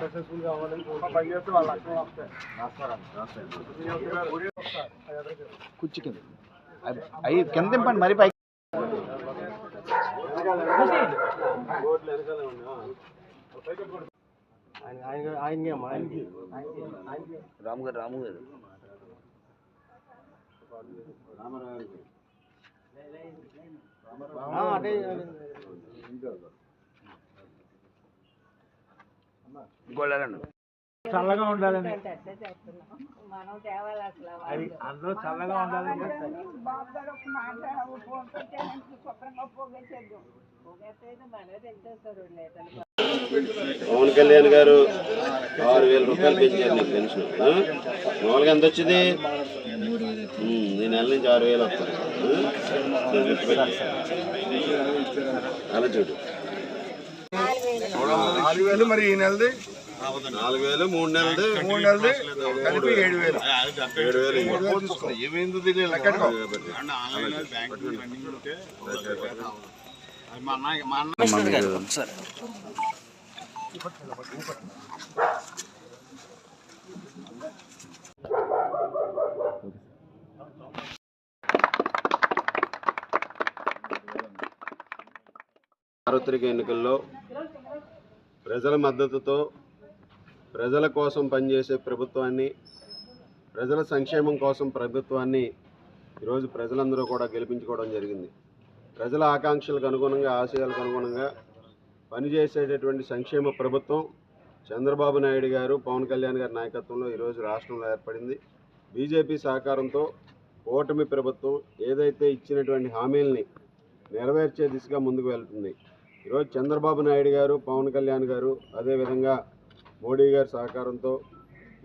Successful కావాలని పనిచేస్తే వాళ్ళ లక్షణాలు వస్తాయి కుర్చీ కింద అవి- అవి కింద దింపండి మరి పైకి ఆయన ఆయన ఆయనకే అమ్మా ఆయనకి రాము గారు రాము గారు ఆ, అదే ఇంకోళ్ళండి చల్లగా ఉండాలని అది అందరూ చల్లగా ఉండాలని పవన్ కళ్యాణ్ గారు ఆరు వేల రూపాయలు పెంచారు నీకు పెన్షన్? మామూలుగా ఎంత వచ్చింది? ఈ నెల నుంచి ఆరు వేలు వస్తుంది. అలా చూడు. నాలుగు వేలు మరి ఈ నెలది? నాలుగు వేలు మూడు నెలది. మూడు నెలది కలిపి ఏడు వేలు. ఏడు వేలు. ఏమైందో తెలియదు. లెక్కడుకో సార్వత్రిక ఎన్నికల్లో ప్రజల మద్దతుతో ప్రజల కోసం పనిచేసే ప్రభుత్వాన్ని ప్రజల సంక్షేమం కోసం ప్రభుత్వాన్ని ఈరోజు ప్రజలందరూ కూడా గెలిపించుకోవడం జరిగింది. ప్రజల ఆకాంక్షలకు అనుగుణంగా ఆశయాలకు అనుగుణంగా పనిచేసేటటువంటి సంక్షేమ ప్రభుత్వం చంద్రబాబు నాయుడు గారు పవన్ కళ్యాణ్ గారి నాయకత్వంలో ఈరోజు రాష్ట్రంలో ఏర్పడింది. బీజేపీ సహకారంతో ఓటమి ప్రభుత్వం ఏదైతే ఇచ్చినటువంటి హామీల్ని నెరవేర్చే దిశగా ముందుకు వెళ్తుంది ఈరోజు చంద్రబాబు నాయుడు గారు పవన్ కళ్యాణ్ గారు అదేవిధంగా మోడీ గారి సహకారంతో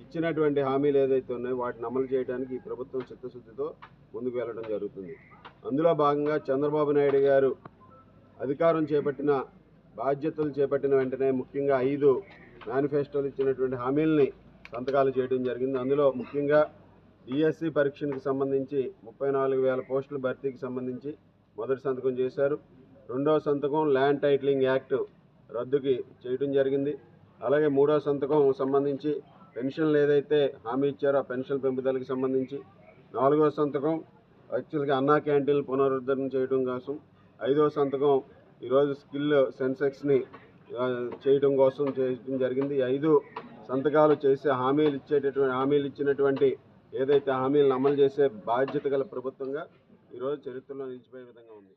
ఇచ్చినటువంటి హామీలు ఏదైతే ఉన్నాయో వాటిని అమలు చేయడానికి ఈ ప్రభుత్వం చిత్తశుద్ధితో ముందుకు వెళ్ళడం జరుగుతుంది. అందులో భాగంగా చంద్రబాబు నాయుడు గారు అధికారం చేపట్టిన బాధ్యతలు చేపట్టిన వెంటనే ముఖ్యంగా ఐదు మేనిఫెస్టోలు ఇచ్చినటువంటి హామీలని సంతకాలు చేయడం జరిగింది. అందులో ముఖ్యంగా డిఎస్సి పరీక్షలకు సంబంధించి ముప్పై నాలుగు వేల పోస్టుల భర్తీకి సంబంధించి మొదటి సంతకం చేశారు. రెండవ సంతకం ల్యాండ్ టైటిలింగ్ యాక్ట్ రద్దుకి చేయడం జరిగింది. అలాగే మూడవ సంతకం సంబంధించి పెన్షన్లు ఏదైతే హామీ ఇచ్చారో ఆ పెన్షన్ పెంపుదలకి సంబంధించి. నాలుగవ సంతకం యాక్చువల్గా అన్నా క్యాంటీన్లు పునరుద్ధరణ చేయడం కోసం. ఐదవ సంతకం ఈరోజు స్కిల్ సెన్సెక్స్ని చేయడం కోసం చేయడం జరిగింది. ఐదు సంతకాలు చేసే హామీలు ఇచ్చేటటువంటి హామీలు ఇచ్చినటువంటి ఏదైతే హామీలను అమలు చేసే బాధ్యత గల ప్రభుత్వంగా ఈరోజు చరిత్రలో నిలిచిపోయే విధంగా ఉంది.